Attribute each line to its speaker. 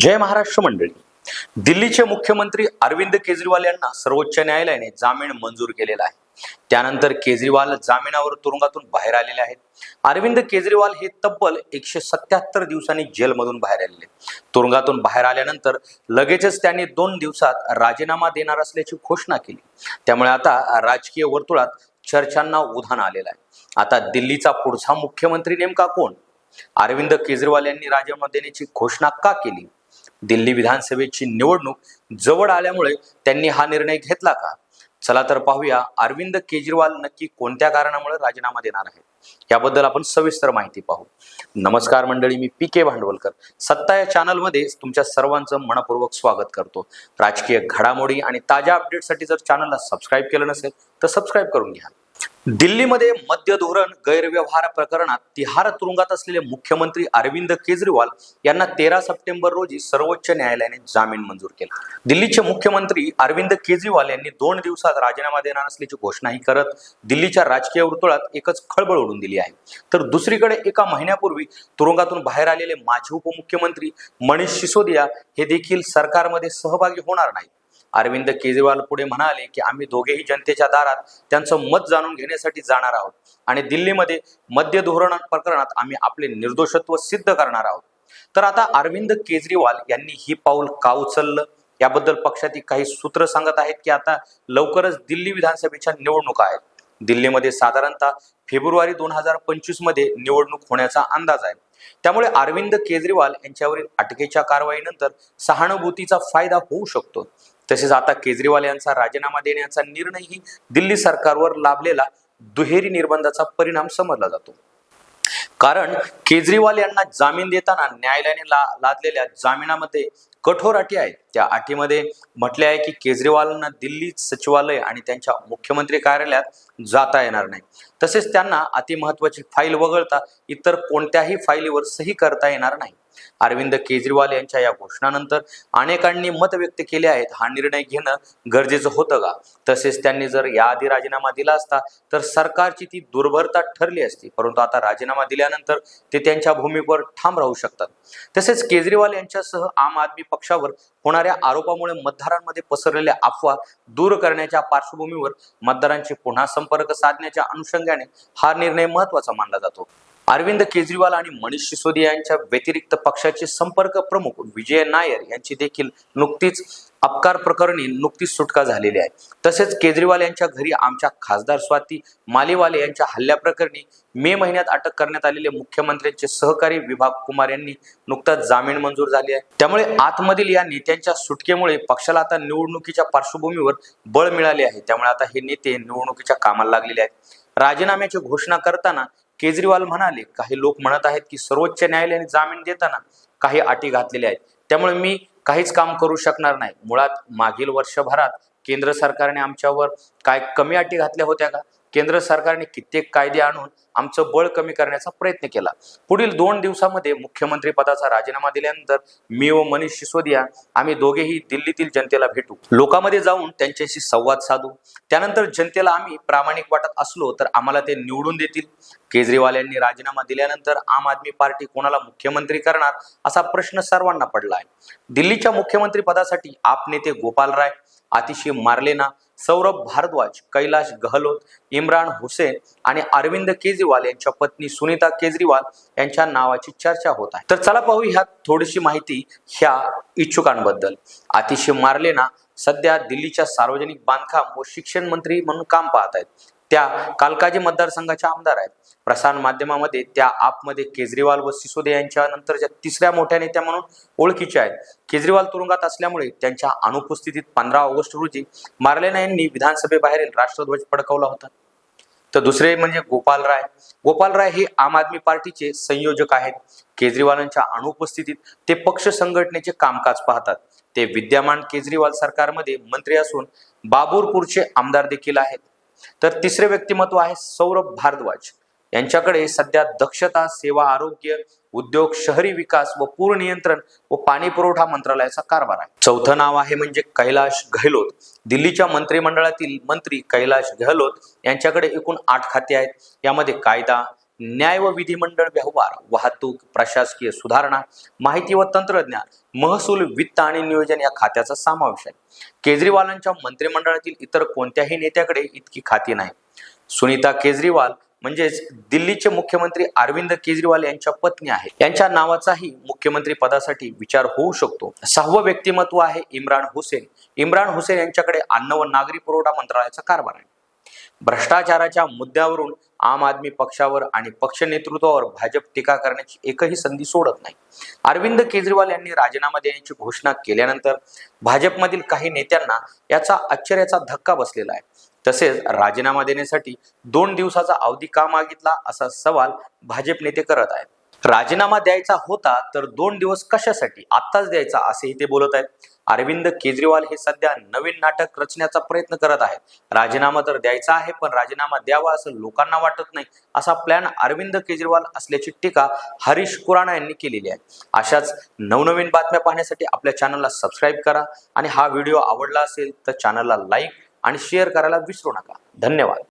Speaker 1: जय महाराष्ट्र मंडळी. दिल्लीचे मुख्यमंत्री अरविंद केजरीवाल यांना सर्वोच्च न्यायालयाने जामीन मंजूर केलेला आहे. त्यानंतर केजरीवाल जामिनावर तुरुंगातून बाहेर आलेले आहेत. अरविंद केजरीवाल हे तब्बल एकशे सत्याहत्तर दिवसांनी जेलमधून बाहेर आलेले तुरुंगातून बाहेर आल्यानंतर लगेचच त्यांनी दोन दिवसात राजीनामा देणार असल्याची घोषणा केली. त्यामुळे आता राजकीय वर्तुळात चर्चांना उधाण आलेलं आहे. आता दिल्लीचा पुढचा मुख्यमंत्री नेमका कोण? अरविंद केजरीवाल यांनी राजीनामा देण्याची घोषणा का केली? दिल्ली विधानसभेची निवडणूक जवळ आल्यामुळे त्यांनी हा निर्णय घेतला का? चला तर पाहूया. अरविंद केजरीवाल नक्की कोणत्या कारणामुळे राजीनामा देणार आहेत? याबद्दल आपण सविस्तर माहिती पाहू. नमस्कार मंडळी मी पी के भांडवलकर. सत्ता या चॅनलमध्ये तुमच्या सर्वांचं मनपूर्वक स्वागत करतो. राजकीय घडामोडी आणि ताज्या अपडेटसाठी जर चॅनलला सबस्क्राईब केलं नसेल तर सबस्क्राईब करून घ्या. दिल्लीमध्ये मद्य धोरण गैरव्यवहार प्रकरणात तिहार तुरुंगात असलेले मुख्यमंत्री अरविंद केजरीवाल यांना तेरा सप्टेंबर रोजी सर्वोच्च न्यायालयाने जामीन मंजूर केला. दिल्लीचे मुख्यमंत्री अरविंद केजरीवाल यांनी दोन दिवसात राजीनामा देणार असल्याची घोषणाही करत दिल्लीच्या राजकीय वर्तुळात एकच खळबळ उडून दिली आहे. तर दुसरीकडे एका महिन्यापूर्वी तुरुंगातून बाहेर आलेले माजी उपमुख्यमंत्री मनीष सिसोदिया हे देखील सरकारमध्ये सहभागी होणार नाहीत. अरविंद केजरीवाल पुढे म्हणाले की आम्ही दोघेही जनतेच्या दारात त्यांचं मत जाणून घेण्यासाठी जाणार आहोत आणि दिल्लीमध्ये मद्य धोरण प्रकरणात आम्ही आपले निर्दोषत्व सिद्ध करणार आहोत. तर आता अरविंद केजरीवाल यांनी ही पाऊल का उचललं? याबद्दल पक्षातील काही सूत्र सांगत आहेत की आता लवकरच दिल्ली विधानसभेच्या निवडणुका आहेत. दिल्लीमध्ये साधारणतः फेब्रुवारी दोन हजार पंचवीसमध्ये निवडणूक होण्याचा अंदाज आहे. त्यामुळे अरविंद केजरीवाल यांच्यावरील अटकेच्या कारवाईनंतर सहानुभूतीचा फायदा होऊ शकतो. तसेच आता केजरीवाल यांचा राजीनामा देण्याचा निर्णयही दिल्ली सरकारवर लाभलेला दुहेरी निर्बंधाचा परिणाम समजला जातो. कारण केजरीवाल यांना जामीन देताना न्यायालयाने ला लादलेल्या जामिनामध्ये कठोर अटी आहेत. त्या अटीमध्ये म्हटले आहे की केजरीवालांना दिल्ली सचिवालय आणि त्यांच्या मुख्यमंत्री कार्यालयात जाता येणार नाही. तसेच त्यांना अतिमहत्वाची फाईल वगळता इतर कोणत्याही फाईलीवर सही करता येणार नाही. अरविंद केजरीवाल यांच्या या घोषणानंतर अनेकांनी मत व्यक्त केले आहेत हा निर्णय घेणं गरजेचं होतं का? तसेच त्यांनी जर याआधी राजीनामा दिला असता तर सरकारची ती दुर्भरता ठरली असती परंतु आता राजीनामा दिल्यानंतर ते त्यांच्या भूमीवर ठाम राहू शकतात. तसेच केजरीवाल यांच्यासह आम आदमी पक्षावर होणार होणाऱ्या आरोपामुळे मतदारांमध्ये पसरलेल्या अफवा दूर करण्याच्या पार्श्वभूमीवर मतदारांशी पुन्हा संपर्क साधण्याच्या अनुषंगाने हा निर्णय महत्त्वाचा मानला जातो. अरविंद केजरीवाल आणि मनीष सिसोदिया यांच्या व्यतिरिक्त पक्षाचे संपर्क प्रमुख विजय नायर यांची देखील नुकतीच अपकार प्रकरणी नुकतीच सुटका झालेली आहे. तसेच केजरीवाल यांच्या घरी आमच्या खासदार स्वाती मालेवाले यांच्या हल्ल्याप्रकरणी मे महिन्यात अटक करण्यात आलेले मुख्यमंत्र्यांचे सहकारी विभाग कुमार यांनी नुकताच जामीन मंजूर झाली आहे. त्यामुळे आतमधील या नेत्यांच्या सुटकेमुळे पक्षाला आता निवडणुकीच्या पार्श्वभूमीवर बळ मिळाले आहे. त्यामुळे आता हे नेते निवडणुकीच्या कामाला लागलेले आहेत. राजीनाम्याची घोषणा करताना केजरीवाल म्हणाले काही लोक म्हणत आहेत की सर्वोच्च न्यायालयाने जामीन देताना काही अटी घातलेल्या आहेत. त्यामुळे मी काहीच काम करू शकणार नाही. मुळात मागील वर्षभरात केंद्र सरकारने आमच्यावर काय कमी अटी घातल्या होत्या का? केंद्र सरकारने कित्येक कायदे आणून आमचं बळ कमी करण्याचा प्रयत्न केला. पुढील दोन दिवसामध्ये मुख्यमंत्री पदाचा राजीनामा दिल्यानंतर मी व मनीष सिसोदिया आम्ही दोघेही दिल्लीतील जनतेला भेटू. लोकांमध्ये जाऊन त्यांच्याशी संवाद साधू. त्यानंतर जनतेला आम्ही प्रामाणिक वाटत असलो तर आम्हाला ते निवडून देतील. केजरीवाल यांनी राजीनामा दिल्यानंतर आम आदमी पार्टी कोणाला मुख्यमंत्री करणार असा प्रश्न सर्वांना पडला आहे दिल्लीच्या मुख्यमंत्री पदासाठी आप नेते गोपाल राय अतिशय मार्लेना सौरभ भारद्वाज कैलाश गहलोत इम्रान हुसेन आणि अरविंद केजरीवाल यांच्या पत्नी सुनीता केजरीवाल यांच्या नावाची चर्चा होत आहे. तर चला पाहू ह्या थोडीशी माहिती ह्या इच्छुकांबद्दल. अतिशय मार्लेना सध्या दिल्लीच्या सार्वजनिक बांधकाम व शिक्षण मंत्री म्हणून काम पाहत आहेत. त्या कालकाजी मतदारसंघाच्या आमदार आहेत. प्रसार माध्यमामध्ये त्या आपमध्ये केजरीवाल व सिसोदे यांच्या नंतरच्या तिसऱ्या मोठ्या नेत्या म्हणून ओळखीच्या आहेत. केजरीवाल तुरुंगात असल्यामुळे त्यांच्या अनुपस्थितीत पंधरा ऑगस्ट रोजी मार्लेना यांनी विधानसभेबाहेरील राष्ट्रध्वज फडकवला होता. तर दुसरे म्हणजे गोपाल राय. गोपाल राय हे आम आदमी पार्टीचे संयोजक आहेत. केजरीवालांच्या अनुपस्थितीत ते पक्ष संघटनेचे कामकाज पाहतात. ते विद्यमान केजरीवाल सरकारमध्ये मंत्री असून बाबूरपूरचे आमदार देखील आहेत. तर तिसरे व्यक्तिमत्व आहे सौरभ भारद्वाज. यांच्याकडे सध्या दक्षता सेवा आरोग्य उद्योग शहरी विकास व पूर नियंत्रण व पाणी पुरवठा मंत्रालयाचा कारभार आहे. चौथं नाव आहे म्हणजे कैलाश गहलोत दिल्लीच्या मंत्रिमंडळातील मंत्री कैलाश गहलोत यांच्याकडे एकूण आठ खाते आहेत. यामध्ये कायदा न्याय व विधिमंडळ व्यवहार वाहतूक प्रशासकीय सुधारणा माहिती व तंत्रज्ञान महसूल वित्त आणि नियोजन या खात्याचा समावेश आहे. केजरीवालांच्या मंत्रिमंडळातील इतर कोणत्याही नेत्याकडे इतकी खाती नाही. सुनीता केजरीवाल म्हणजेच दिल्लीचे मुख्यमंत्री अरविंद केजरीवाल यांच्या पत्नी आहे यांच्या नावाचाही मुख्यमंत्री पदासाठी विचार होऊ शकतो. सहावं व्यक्तिमत्व आहे इम्रान हुसेन. इम्रान हुसेन यांच्याकडे अन्न व नागरी पुरवठा मंत्रालयाचा कारभार आहे. भ्रष्टाचाराच्या मुद्द्यावरून आम आदमी पक्षावर आणि पक्ष नेतृत्वावर भाजप टीका करण्याची एकही संधी सोडत नाही. अरविंद केजरीवाल यांनी राजीनामा देण्याची घोषणा केल्यानंतर भाजपमधील काही नेत्यांना याचा आश्चर्याचा धक्का बसलेला आहे. तसेच राजीनामा देण्यासाठी दोन दिवसाचा अवधी का मागितला असा सवाल भाजप नेते करत आहेत. राजीनामा द्यायचा होता तर दोन दिवस कशासाठी? आत्ताच द्यायचा असेही ते बोलत आहेत. अरविंद केजरीवाल हे सध्या नवीन नाटक रचण्याचा प्रयत्न करत आहेत. राजीनामा तर द्यायचा आहे पण राजीनामा द्यावा असं लोकांना वाटत नाही असा प्लॅन अरविंद केजरीवाल असल्याची टीका हरीश कुराणा यांनी केलेली आहे. अशाच नवनवीन बातम्या पाहण्यासाठी आपल्या चॅनलला सबस्क्राईब करा आणि हा व्हिडिओ आवडला असेल तर चॅनलला लाईक आणि शेअर करायला विसरू नका. धन्यवाद.